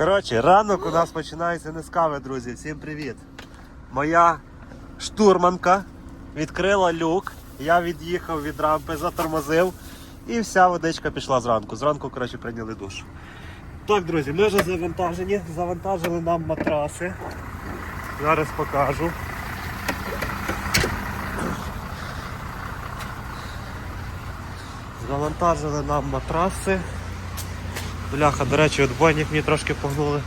Коротше, ранок у нас починається не з кави, друзі. Всім привіт. Моя штурманка відкрила люк. Я від'їхав від рампи, затормозив. І вся водичка пішла зранку. Зранку, коротше, прийняли душ. Так, друзі, ми вже завантажені. Завантажили нам матраси. Зараз покажу. Завантажили нам матраси. Бляха, до речі, отбойник мені трошки погнули.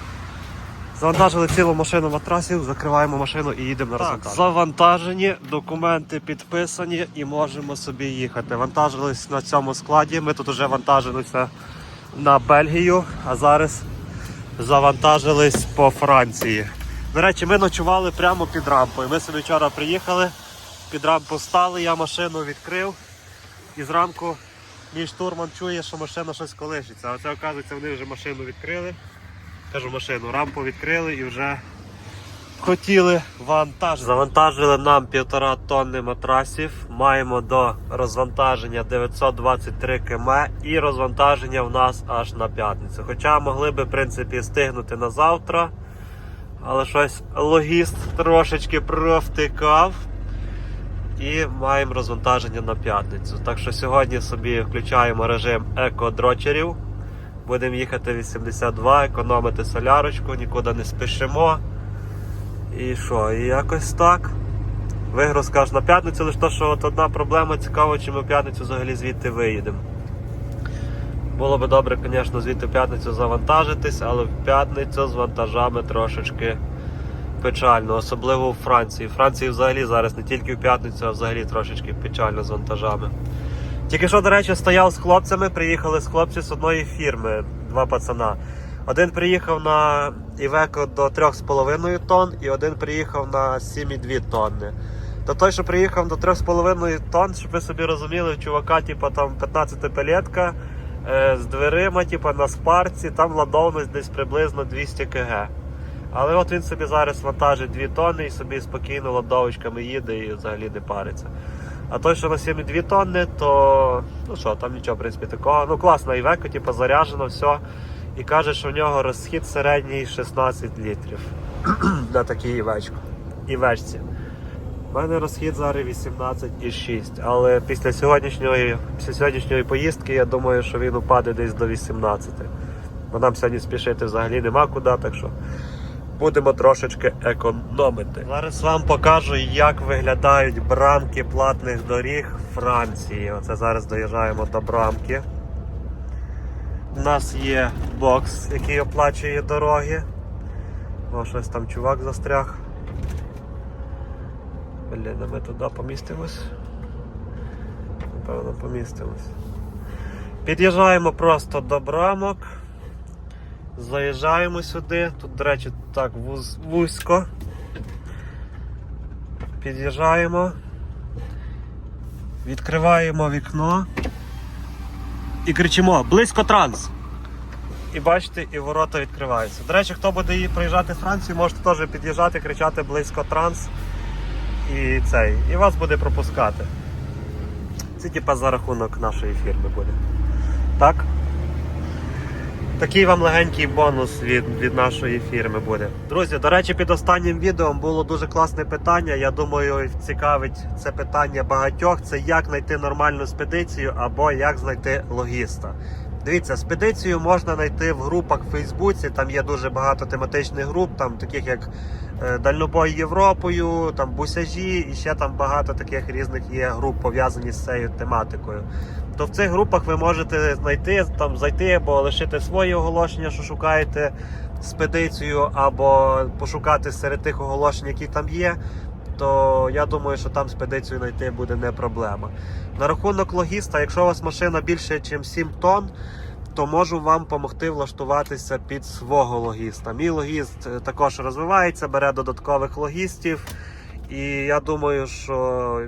Завантажили цілу машину матрасів, закриваємо машину і їдемо на розвантаження. Завантажені, документи підписані і можемо собі їхати. Вантажились на цьому складі. Ми тут вже вантажилися на Бельгію, а зараз завантажились по Франції. До речі, ми ночували прямо під рампою. Ми собі вчора приїхали, під рампу стали, я машину відкрив і зранку мій штурман чує, що машина щось колишиться. А це оказується, вони вже машину відкрили. Кажу машину, рампу відкрили і вже хотіли вантажити. Завантажили нам півтора тонни матрасів. Маємо до розвантаження 923 км і розвантаження в нас аж на п'ятницю. Хоча могли би в принципі встигнути на завтра. Але щось логіст трошечки провтикав. І маємо розвантаження на п'ятницю. Так що сьогодні собі включаємо режим екодрочерів. Будемо їхати 82, економити солярочку, нікуди не спішимо. І що, і якось так. Вигрузка аж на п'ятницю, лише то, що от одна проблема цікаво, чи ми в п'ятницю взагалі звідти виїдемо. Було би добре, звісно, звідти в п'ятницю завантажитись, але в п'ятницю з вантажами трошечки печально, особливо у Франції. В Франції взагалі зараз не тільки в п'ятницю, а взагалі трошечки печально з вантажами. Тільки що, до речі, стояв з хлопцями, приїхали з хлопців з одної фірми, два пацана. Один приїхав на Івеко до 3,5 тонн і один приїхав на 7,2 тонни. То той, що приїхав до 3,5 тонн, щоб ви собі розуміли, чувака, типу, там 15 палетка е, з дверима, типу, на спарці, там ладовність десь приблизно 200 кг. Але от він собі зараз вантажить 2 тонни і собі спокійно ладовочками їде і взагалі не париться. А той, що на 7,2 тонни, то ну що, там нічого, в принципі, такого. Ну, класна івеко, типу, заряджено, все. І каже, що в нього розхід середній 16 літрів на такій івечку. Івечці. У мене розхід зараз 18,6, але після сьогоднішньої, після сьогоднішньої поїздки я думаю, що він упаде десь до 18. Бо нам сьогодні спішити взагалі нема куди, так що будемо трошечки економити. Зараз вам покажу, як виглядають брамки платних доріг Франції. Оце зараз доїжджаємо до брамки. У нас є бокс, який оплачує дороги. О, щось там чувак застряг. Блін, а ми туди помістимось. Напевно, помістимось. Під'їжджаємо просто до брамок. Заїжджаємо сюди. Тут, до речі, так вуз, вузько. Під'їжджаємо. Відкриваємо вікно. І кричимо близько транс. І бачите, і ворота відкриваються. До речі, хто буде її проїжджати Францію, можете теж під'їжджати, кричати близько транс. І цей. І вас буде пропускати. Це типа за рахунок нашої фірми буде. Так? Такий вам легенький бонус від, від нашої фірми буде. Друзі, до речі, під останнім відео було дуже класне питання. Я думаю, цікавить це питання багатьох. Це як знайти нормальну спедицію або як знайти логіста. Дивіться, спедицію можна знайти в групах в Фейсбуці. Там є дуже багато тематичних груп, там таких як Дальнобой Європою, там Бусяжі, і ще там багато таких різних є груп пов'язані з цією тематикою. То в цих групах ви можете знайти там зайти або лишити свої оголошення, що шукаєте спедицію, або пошукати серед тих оголошень, які там є. То я думаю, що там спедицію знайти буде не проблема. На рахунок логіста, якщо у вас машина більше, ніж 7 тонн, то можу вам допомогти влаштуватися під свого логіста. Мій логіст е, також розвивається, бере додаткових логістів. І я думаю, що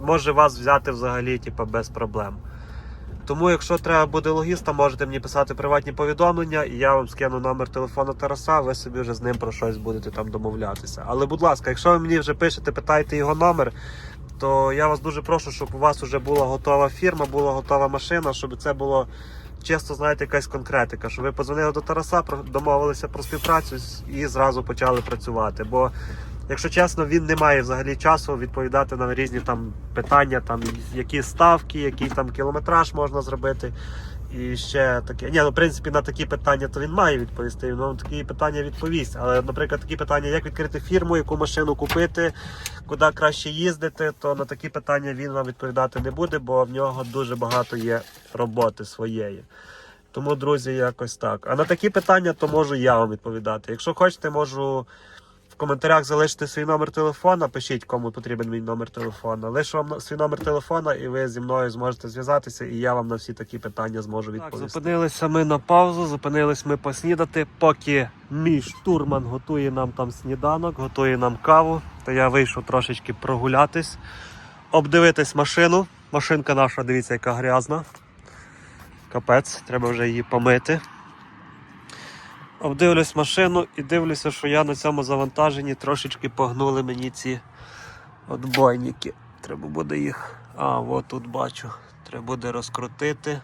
може вас взяти взагалі типу, без проблем. Тому, якщо треба буде логіста, можете мені писати приватні повідомлення, і я вам скину номер телефону Тараса, ви собі вже з ним про щось будете там домовлятися. Але, будь ласка, якщо ви мені вже пишете, питаєте його номер, то я вас дуже прошу, щоб у вас вже була готова фірма, була готова машина, щоб це було чисто, знаєте, якась конкретика, що ви подзвонили до Тараса, домовилися про співпрацю і зразу почали працювати. Бо, якщо чесно, він не має взагалі часу відповідати на різні там питання, там які ставки, який там кілометраж можна зробити. І ще таке. Ні, ну в принципі на такі питання то він має відповісти. Він такі питання відповість. Але, наприклад, такі питання, як відкрити фірму, яку машину купити, куди краще їздити, то на такі питання він вам відповідати не буде, бо в нього дуже багато є роботи своєї. Тому, друзі, якось так. А на такі питання то можу я вам відповідати. Якщо хочете, можу коментарях залишити свій номер телефона. Пишіть, кому потрібен мій номер телефона. Лишу вам свій номер телефона, і ви зі мною зможете зв'язатися, і я вам на всі такі питання зможу відповісти. Так, зупинилися ми на паузу, зупинились ми поснідати, поки мій штурман готує нам там сніданок, готує нам каву. То я вийшов трошечки прогулятись, обдивитись машину. Машинка наша, дивіться, яка грязна. Капець, треба вже її помити. Обдивлюсь машину і дивлюся, що я на цьому завантаженні трошечки погнули мені ці отбойники. Треба буде їх. А, от тут бачу. Треба буде розкрутити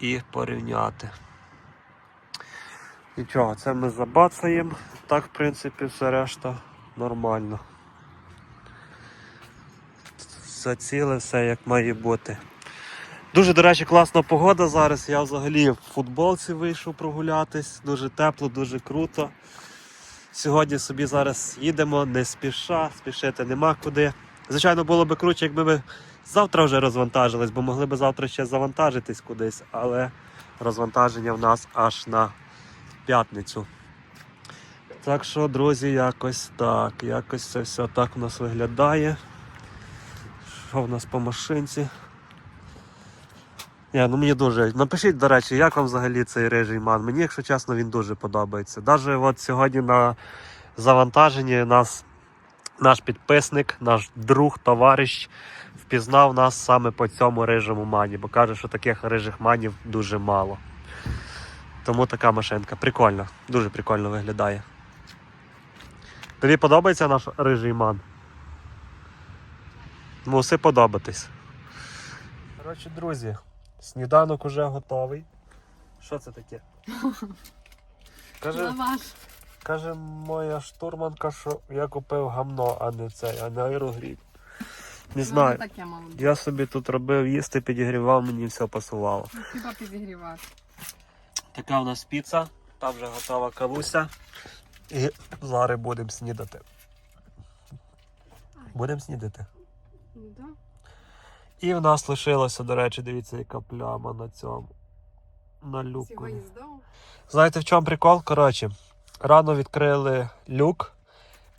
і порівняти. Нічого, це ми забацаємо. Так, в принципі, все решта нормально. Заціле все як має бути. Дуже, до речі, класна погода зараз. Я взагалі в футболці вийшов прогулятись. Дуже тепло, дуже круто. Сьогодні собі зараз їдемо, не спіша, спішити нема куди. Звичайно, було би круче, якби ми завтра вже розвантажились, бо могли б завтра ще завантажитись кудись, але розвантаження в нас аж на п'ятницю. Так що, друзі, якось так. Якось це все так у нас виглядає. Що в нас по машинці? Ні, ну мені дуже. Напишіть, до речі, як вам взагалі цей рижий ман. Мені, якщо чесно, він дуже подобається. Навіть от сьогодні на завантаженні нас наш підписник, наш друг, товариш впізнав нас саме по цьому рижому мані, бо каже, що таких рижих манів дуже мало. Тому така машинка. Прикольно, дуже прикольно виглядає. Тобі подобається наш рижий ман? Муси подобатись. Коротше, друзі, сніданок уже готовий. Що це таке? Каже, Лаваш. каже моя штурманка, що я купив гамно, а не цей, а не аерогріль. Не знаю. Ну, таке мало. Я собі тут робив їсти, підігрівав, мені все пасувало. Ну, Хіба підігрівати. Така у нас піца, там вже готова кавуся. І зараз будемо снідати. Будемо снідати. Ну, да. І в нас лишилося, до речі, дивіться, яка пляма на цьому. На люку. Знаєте, в чому прикол? Коротше, рано відкрили люк,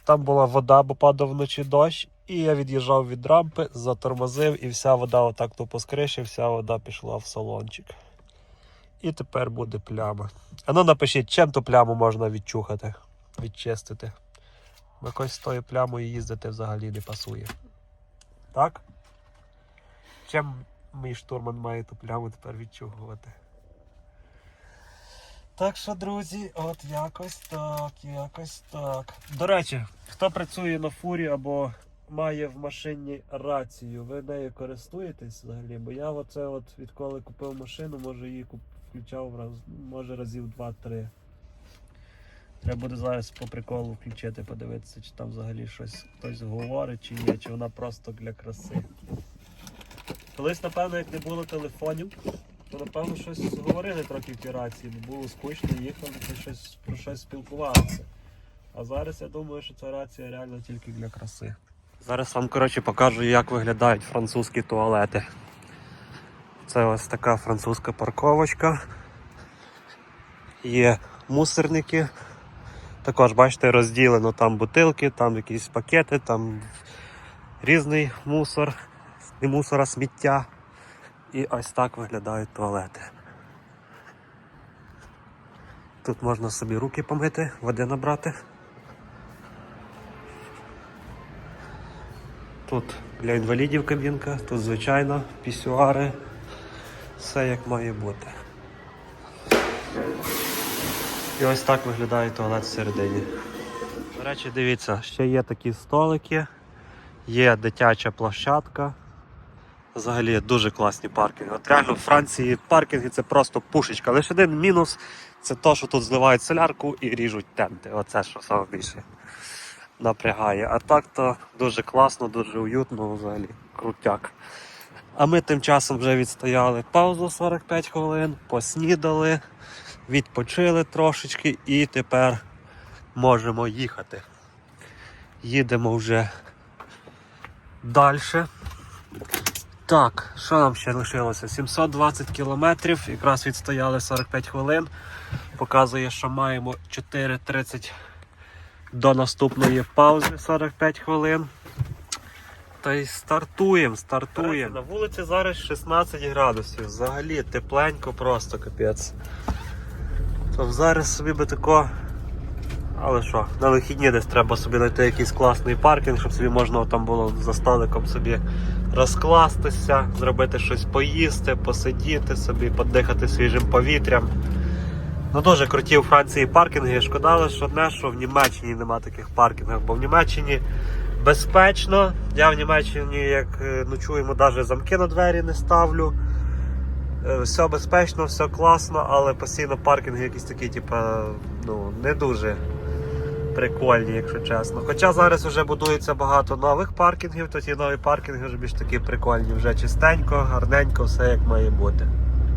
там була вода, бо падав вночі дощ, і я від'їжджав від рампи, затормозив, і вся вода отак тупо з криші, вся вода пішла в салончик. І тепер буде пляма. А ну напишіть, чим ту пляму можна відчухати, відчистити. Якось з тою плямою їздити взагалі не пасує. Так? Чим мій штурман має ту пляму тепер відчухувати? Так що, друзі, от якось так, якось так. До речі, хто працює на фурі або має в машині рацію, ви нею користуєтесь взагалі? Бо я оце от відколи купив машину, може її включав раз, може разів два-три. Треба буде зараз по приколу включити, подивитися, чи там взагалі щось хтось говорить, чи ні, чи вона просто для краси. Колись, напевно, як не було телефонів, то напевно щось говорили трохи в тій рації, бо було скучно, їхали то щось про щось спілкувалися. А зараз я думаю, що ця рація реально тільки для краси. Зараз вам коротше покажу, як виглядають французькі туалети. Це ось така французька парковочка. Є мусорники. Також, бачите, розділено там бутилки, там якісь пакети, там різний мусор, не мусор, а сміття. І ось так виглядають туалети. Тут можна собі руки помити, води набрати. Тут для інвалідів кабінка, тут звичайно пісюари, все як має бути. І ось так виглядає туалет всередині. До речі, дивіться, ще є такі столики, є дитяча площадка. Взагалі дуже класні паркінги. От реально в Франції паркінги це просто пушечка. Лише один мінус це то, що тут зливають солярку і ріжуть тенти. Оце що саме більше напрягає. А так то дуже класно, дуже уютно, взагалі крутяк. А ми тим часом вже відстояли паузу 45 хвилин, поснідали, відпочили трошечки і тепер можемо їхати. Їдемо вже далі. Так, що нам ще лишилося? 720 кілометрів, якраз відстояли 45 хвилин. Показує, що маємо 4.30 до наступної паузи 45 хвилин. Та й стартуємо, стартуємо. На вулиці зараз 16 градусів. Взагалі тепленько просто капець. То зараз собі би тако. Але що, на вихідні десь треба собі знайти якийсь класний паркінг, щоб собі можна там було за столиком собі розкластися, зробити щось поїсти, посидіти собі, подихати свіжим повітрям. Ну дуже круті у Франції паркінги. Шкода, що одне, що в Німеччині нема таких паркінгів, бо в Німеччині безпечно. Я в Німеччині, як е, ночуємо, навіть замки на двері не ставлю. Е, Все безпечно, все класно, але постійно паркінги якісь такі, типа, ну, не дуже прикольні, якщо чесно. Хоча зараз вже будується багато нових паркінгів, то ті нові паркінги вже більш такі прикольні, вже чистенько, гарненько, все як має бути.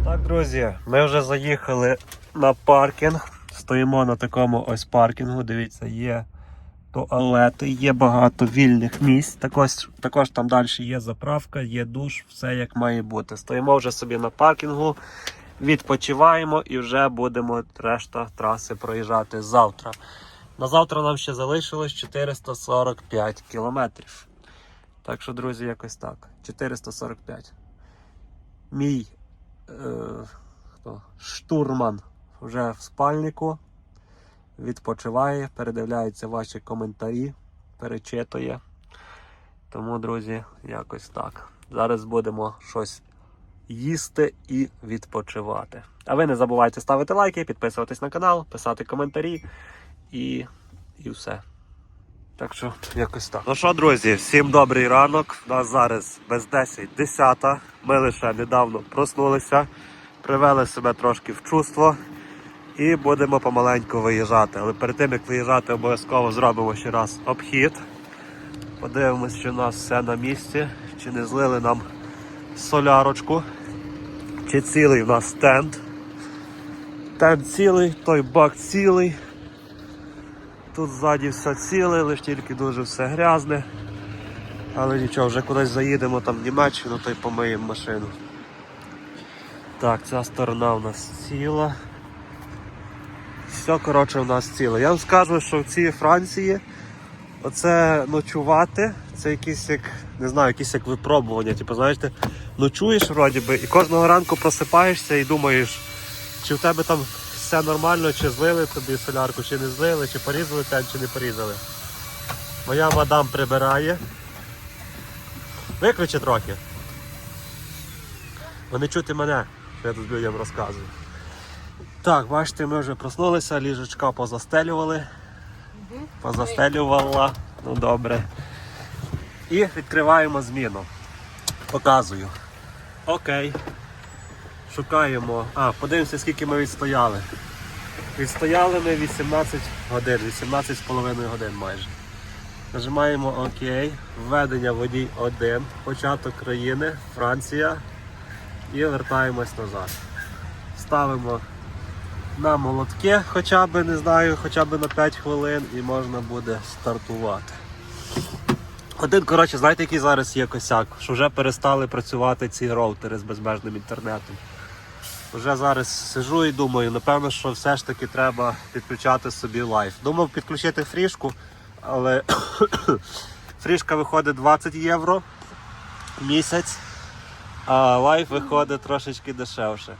Так, друзі, ми вже заїхали на паркінг. Стоїмо на такому ось паркінгу. Дивіться, є туалети, є багато вільних місць. Також, також там далі є заправка, є душ, все як має бути. Стоїмо вже собі на паркінгу, відпочиваємо і вже будемо решта траси проїжджати завтра. На завтра нам ще залишилось 445 кілометрів. Так що, друзі, якось так. 445. Мій е, хто? штурман вже в спальнику. Відпочиває, передивляється ваші коментарі, перечитує. Тому, друзі, якось так. Зараз будемо щось їсти і відпочивати. А ви не забувайте ставити лайки, підписуватись на канал, писати коментарі і, і все. Так що, якось так. Ну що, друзі, всім добрий ранок. У нас зараз без 10, 10. Ми лише недавно проснулися, привели себе трошки в чувство і будемо помаленьку виїжджати. Але перед тим як виїжджати, обов'язково зробимо ще раз обхід. Подивимось, чи у нас все на місці, чи не злили нам солярочку, чи цілий у нас стенд. Стенд цілий, той бак цілий. Тут ззаді все ціле, лише тільки дуже все грязне. Але нічого, вже кудись заїдемо там в Німеччину, то й помиємо машину. Так, ця сторона у нас ціла. Все, коротше, у нас ціле. Я вам скажу, що в цій Франції оце ночувати, це якісь як, не знаю, якісь як випробування. Типу, знаєте, ночуєш вроді би, і кожного ранку просипаєшся і думаєш, чи в тебе там все нормально, чи злили тобі солярку, чи не злили, чи порізали тен, чи не порізали. Моя мадам прибирає. Виключи трохи. Вони чути мене, що я тут людям розказую. Так, бачите, ми вже проснулися, ліжечка позастелювали. Позастелювала. Ну добре. І відкриваємо зміну. Показую. Окей. Шукаємо. А, подивимося, скільки ми відстояли. Відстояли ми 18 годин, 18,5 годин майже. Нажимаємо ОК, введення водій 1, початок країни, Франція. І вертаємось назад. Ставимо на молотки хоча б, не знаю, хоча б на 5 хвилин і можна буде стартувати. Один, коротше, знаєте, який зараз є косяк, що вже перестали працювати ці роутери з безмежним інтернетом. Вже зараз сижу і думаю, напевно, що все ж таки треба підключати собі лайф. Думав підключити фрішку, але фрішка виходить 20 євро місяць, а лайф виходить трошечки дешевше.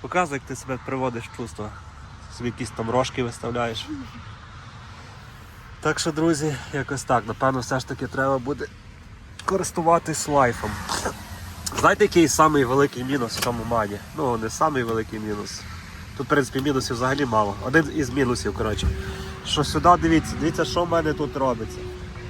Показуй, як ти себе приводиш в чувство. Собі якісь там рожки виставляєш. Так що, друзі, якось так. Напевно, все ж таки треба буде користуватись лайфом. Знаєте, який самий великий мінус в цьому мані? Ну, не самий великий мінус. Тут, в принципі, мінусів взагалі мало. Один із мінусів, коротше. Що сюди, дивіться, дивіться, що в мене тут робиться.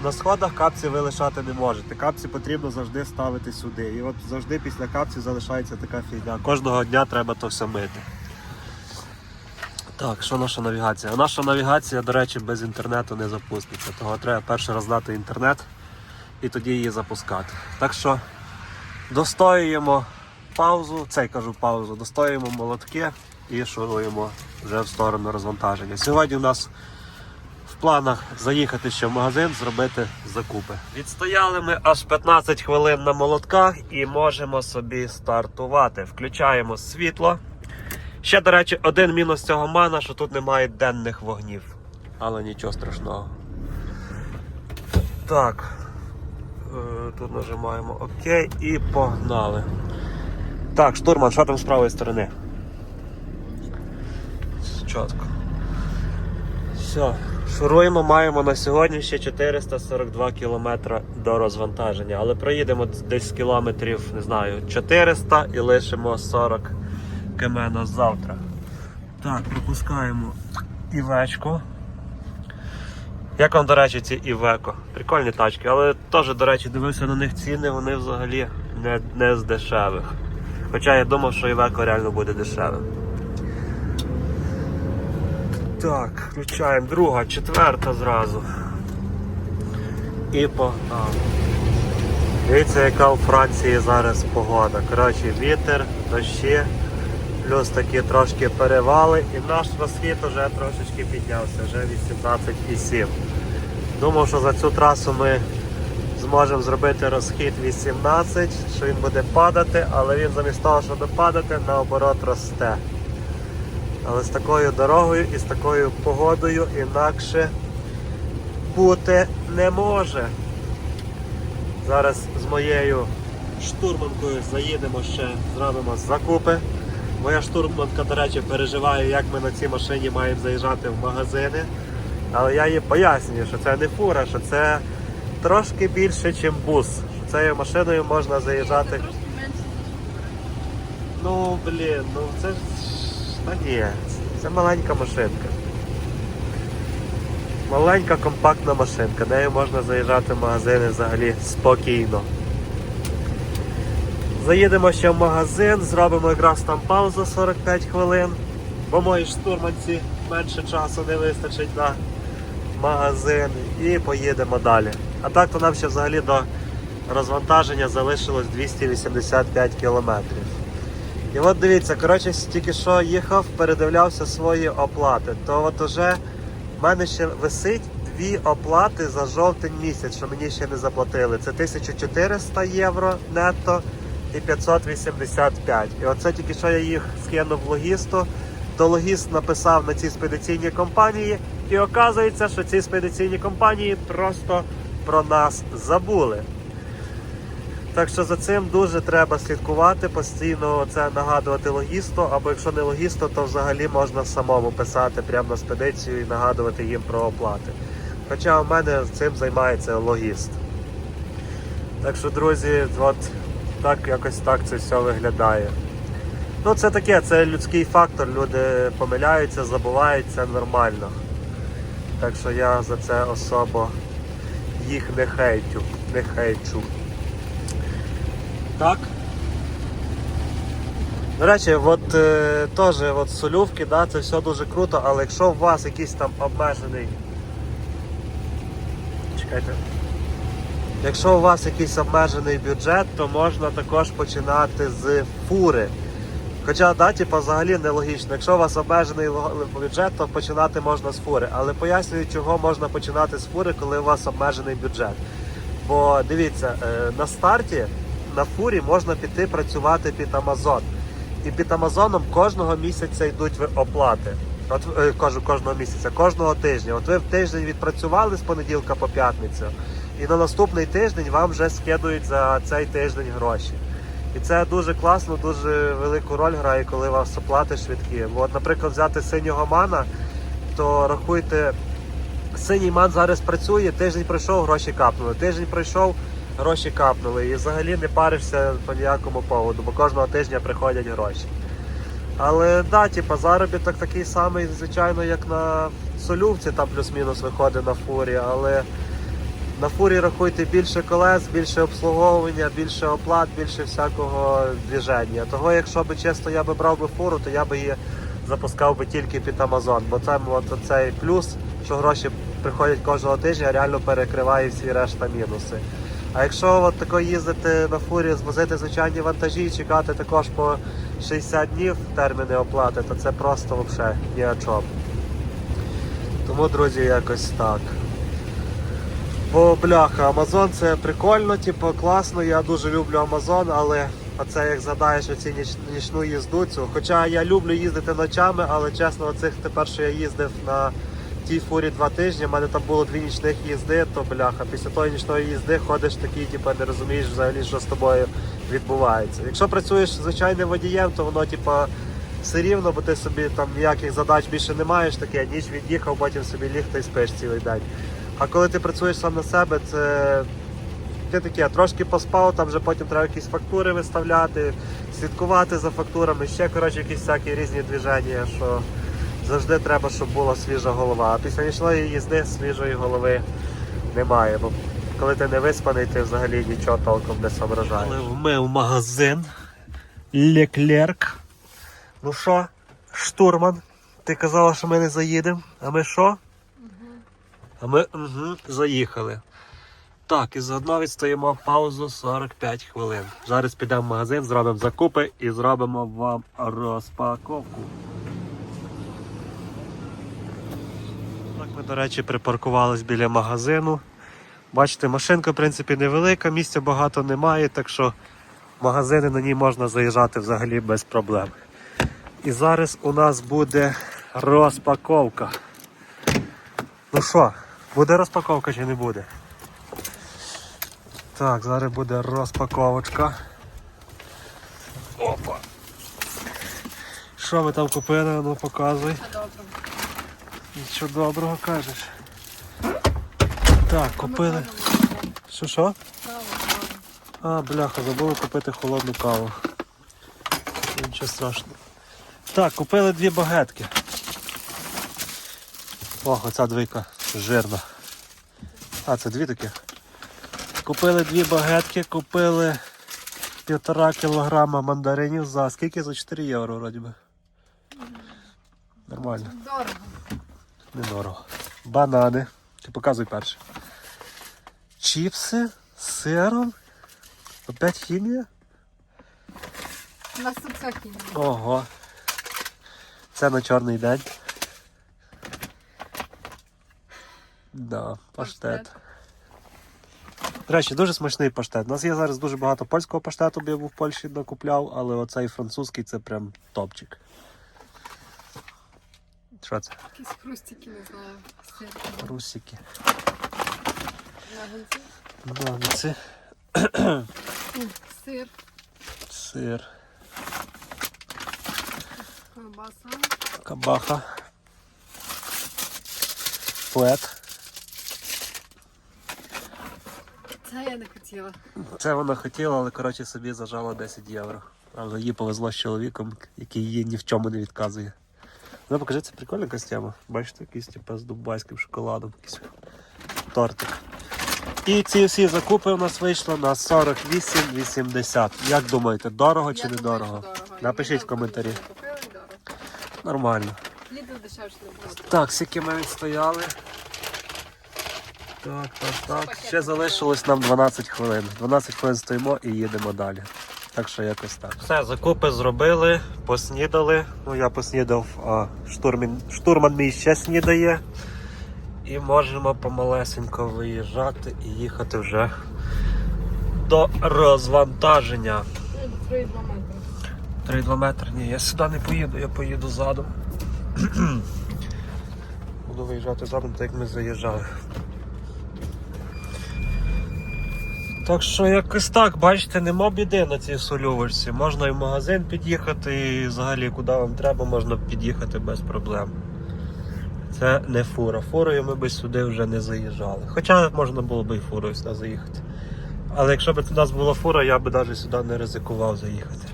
На сходах капці ви лишати не можете. Капці потрібно завжди ставити сюди. І от завжди після капці залишається така фігня. Кожного дня треба то все мити. Так, що наша навігація? Наша навігація, до речі, без інтернету не запуститься. Того треба перше роздати інтернет і тоді її запускати. Так що достоюємо паузу, цей кажу паузу, достоюємо молотки і шуруємо вже в сторону розвантаження. Сьогодні у нас в планах заїхати ще в магазин, зробити закупи. Відстояли ми аж 15 хвилин на молотках і можемо собі стартувати. Включаємо світло. Ще, до речі, один мінус цього мана, що тут немає денних вогнів. Але нічого страшного. Так. Е, Тут нажимаємо ОК і погнали. Так, штурман, що там з правої сторони? Чітко. Все, шуруємо, маємо на сьогодні ще 442 кілометри до розвантаження, але проїдемо десь кілометрів, не знаю, 400 і лишимо 40 км на завтра. Так, пропускаємо івечку. Як вам, до речі, ці Івеко? Прикольні тачки, але теж, до речі, дивився на них ціни, вони взагалі не, не з дешевих. Хоча я думав, що Івеко реально буде дешевим. Так, включаємо друга, четверта зразу. І погнали. Дивіться, яка у Франції зараз погода. Коротше, вітер, дощі, плюс такі трошки перевали, і наш розхід вже трошечки піднявся, вже 18,7. Думав, що за цю трасу ми зможемо зробити розхід 18, що він буде падати, але він замість того, щоб падати, наоборот росте. Але з такою дорогою і з такою погодою інакше бути не може. Зараз з моєю штурманкою заїдемо ще, зробимо закупи. Моя штурманка, до речі, переживає, як ми на цій машині маємо заїжджати в магазини. Але я їй пояснюю, що це не фура, що це трошки більше, ніж бус. Що цією машиною можна заїжджати. Трошки менше, ніж Ну, блін, ну це ж. Та ні, це маленька машинка. Маленька компактна машинка, нею можна заїжджати в магазини взагалі спокійно. Заїдемо ще в магазин, зробимо якраз там паузу 45 хвилин, бо моїй штурманці менше часу не вистачить на магазин і поїдемо далі. А так то нам ще взагалі до розвантаження залишилось 285 кілометрів. І от дивіться, коротше, тільки що їхав, передивлявся свої оплати. То от уже в мене ще висить дві оплати за жовтень місяць, що мені ще не заплатили. Це 1400 євро нетто і 585. І оце тільки що я їх скинув в логісту, то логіст написав на цій спедиційній компанії, і оказується, що ці спедиційні компанії просто про нас забули. Так що за цим дуже треба слідкувати, постійно це нагадувати логісту, або якщо не логісту, то взагалі можна самому писати прямо на спедицію і нагадувати їм про оплати. Хоча у мене цим займається логіст. Так що, друзі, от так якось так це все виглядає. Ну, це таке, це людський фактор, люди помиляються, забувають, це нормально. Так що я за це особо їх не хейтю, не хейчу. Так. До речі, от е, теж от солювки, да, це все дуже круто, але якщо у вас якийсь там обмежений. Чекайте. Якщо у вас якийсь обмежений бюджет, то можна також починати з фури. Хоча, да, типу, взагалі нелогічно. Якщо у вас обмежений бюджет, то починати можна з фури. Але пояснюю, чого можна починати з фури, коли у вас обмежений бюджет. Бо дивіться, е, на старті на фурі можна піти працювати під Амазон. І під Амазоном кожного місяця йдуть оплати. От е, кажу кожного місяця, кожного тижня. От ви в тиждень відпрацювали з понеділка по п'ятницю, і на наступний тиждень вам вже скидують за цей тиждень гроші. І це дуже класно, дуже велику роль грає, коли вас оплати швидкі. От, наприклад, взяти синього мана, то рахуйте, синій ман зараз працює, тиждень пройшов, гроші капнули. Тиждень пройшов, гроші капнули. І взагалі не паришся по ніякому поводу, бо кожного тижня приходять гроші. Але да, типа, заробіток такий самий, звичайно, як на солювці, там плюс-мінус виходить на фурі, але На фурі рахуйте більше колес, більше обслуговування, більше оплат, більше всякого движення. Того, якщо би чесно я би брав би фуру, то я би її запускав би тільки під Amazon, бо це от цей плюс, що гроші приходять кожного тижня, реально перекриває всі решта мінуси. А якщо от тако їздити на фурі, звозити звичайні вантажі і чекати також по 60 днів терміни оплати, то це просто взагалі ні о чому. Тому, друзі, якось так. Бо бляха, Амазон це прикольно, типу, класно, я дуже люблю Амазон, але оце як згадаєш оці ніч, нічну їзду цю. Хоча я люблю їздити ночами, але чесно, оцих тепер, що я їздив на тій фурі два тижні, в мене там було дві нічних їзди, то бляха, після тої нічної їзди ходиш такий, типу, не розумієш взагалі, що з тобою відбувається. Якщо працюєш звичайним водієм, то воно, типу, все рівно, бо ти собі там ніяких задач більше не маєш, таке ніч від'їхав, потім собі ліг та й спиш цілий день. А коли ти працюєш сам на себе, це ти таке, трошки поспав, там вже потім треба якісь фактури виставляти, слідкувати за фактурами, ще коротше якісь всякі різні движення, що завжди треба, щоб була свіжа голова. А після нічної їзди свіжої голови немає. Бо коли ти не виспаний, ти взагалі нічого толком не соображаєш. Ми в магазин Леклерк. Ну що, штурман, ти казала, що ми не заїдемо, а ми що? А ми угу, заїхали. Так, і заодно відстоїмо паузу 45 хвилин. Зараз підемо в магазин, зробимо закупи і зробимо вам розпаковку. Так, ми, до речі, припаркувались біля магазину. Бачите, машинка, в принципі, невелика, місця багато немає, так що магазини на ній можна заїжджати взагалі без проблем. І зараз у нас буде розпаковка. Ну що, буде розпаковка чи не буде? Так, зараз буде розпаковочка. Опа. Що ви там купили? Ну показуй. Нічого доброго кажеш. Так, купили. Що що? А, бляха, забули купити холодну каву. Нічого страшного. Так, купили дві багетки. О, оця двійка жирна. А, це дві такі. Купили дві багетки, купили півтора кілограма мандаринів за скільки? За 4 євро вроді би. Нормально. Дорого. Недорого. Банани. Ти показуй перше. Чіпси з сиром. Опять хімія? У нас тут все хімія. Ого. Це на чорний день. Да, паштет. До речі, дуже смачний паштет. У нас є зараз дуже багато польського паштету, бо я був в Польщі накупляв, але оцей французький це прям топчик. Що це? Якісь хрустики, не знаю. Сир. Русики. Сир. Сир. Ковбаса. Кабаха. Флет. Це я не хотіла. Це вона хотіла, але коротше собі зажала 10 євро. Правда, їй повезло з чоловіком, який їй ні в чому не відказує. Ну, покажи, це прикольна костяма. Бачите, якийсь типу, з дубайським шоколадом, якийсь тортик. І ці всі закупи у нас вийшло на 48,80. Як думаєте, дорого чи Я не думаю, дорого? дорого. Напишіть в коментарі. і дорого. Нормально. Лідл дешевше не буде. Так, скільки ми відстояли. Так, так, так. Ще залишилось нам 12 хвилин. 12 хвилин стоїмо і їдемо далі. Так що якось так. Все, закупи зробили, поснідали. Ну я поснідав, а штурман, штурман мій ще снідає. І можемо помалесенько виїжджати і їхати вже до розвантаження. 3,2 метри. 3-2 метри. Ні, я сюди не поїду, я поїду задом. Буду виїжджати задом, так як ми заїжджали. Так що якось так, бачите, нема біди на цій солювочці. Можна і в магазин під'їхати, і взагалі куди вам треба, можна під'їхати без проблем. Це не фура. Фурою ми б сюди вже не заїжджали. Хоча можна було б і фурою сюди заїхати. Але якщо б у нас була фура, я б навіть сюди не ризикував заїхати.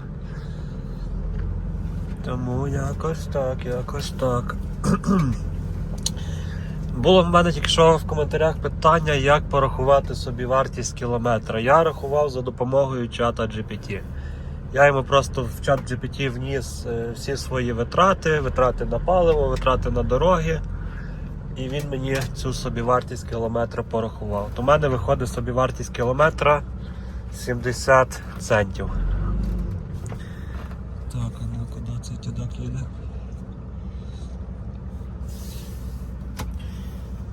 Тому якось так, якось так. Було в мене тільки що в коментарях питання, як порахувати собі вартість кілометра. Я рахував за допомогою чата GPT. Я йому просто в чат GPT вніс е, всі свої витрати, витрати на паливо, витрати на дороги. І він мені цю собівартість кілометра порахував. То в мене виходить собівартість кілометра 70 центів. Так, а ну куди цей тідак їде?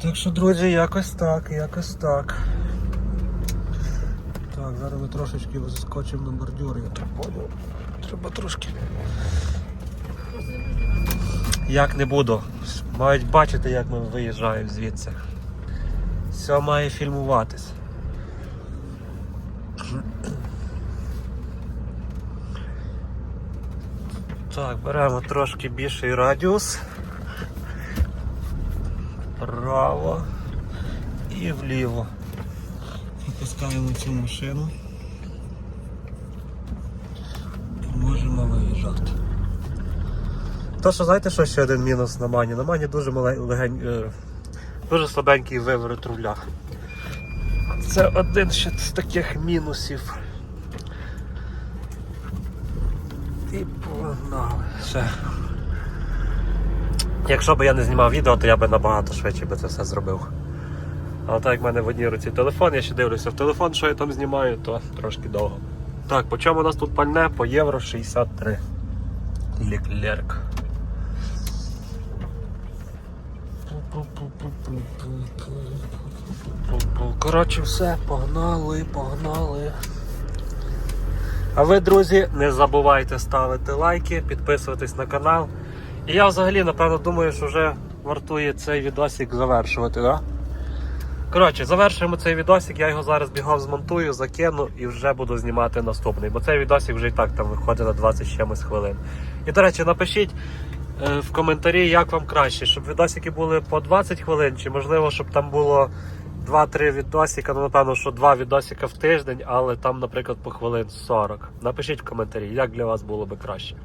Так що, друзі, якось так, якось так. Так, зараз ми трошечки заскочимо на бордюр, я так поняв. Треба трошки. Як не буду. Мають бачити, як ми виїжджаємо звідси. Все має фільмуватись. Так, беремо трошки більший радіус. Право і вліво. Опускаємо цю машину. І можемо виїжджати. То, що знаєте, що ще один мінус на мані? На мані дуже малень, легень, е, дуже слабенький виворот руля. Це один ще з таких мінусів. І погнали. Все. Якщо б я не знімав відео, то я би набагато швидше би це все зробив. Але так як в мене в одній руці телефон, я ще дивлюся в телефон, що я там знімаю, то трошки довго. Так, по чому у нас тут пальне? По євро 63. Леклерк. Коротше, все, погнали, погнали. А ви, друзі, не забувайте ставити лайки, підписуватись на канал. І я взагалі, напевно, думаю, що вже вартує цей відосик завершувати, да? Коротше, завершуємо цей відосик, я його зараз бігом змонтую, закину і вже буду знімати наступний. Бо цей відосик вже і так там виходить на 20 чимось хвилин. І, до речі, напишіть е, в коментарі, як вам краще, щоб відосики були по 20 хвилин, чи можливо, щоб там було 2-3 відосика, ну напевно, що 2 відосика в тиждень, але там, наприклад, по хвилин 40. Напишіть в коментарі, як для вас було би краще.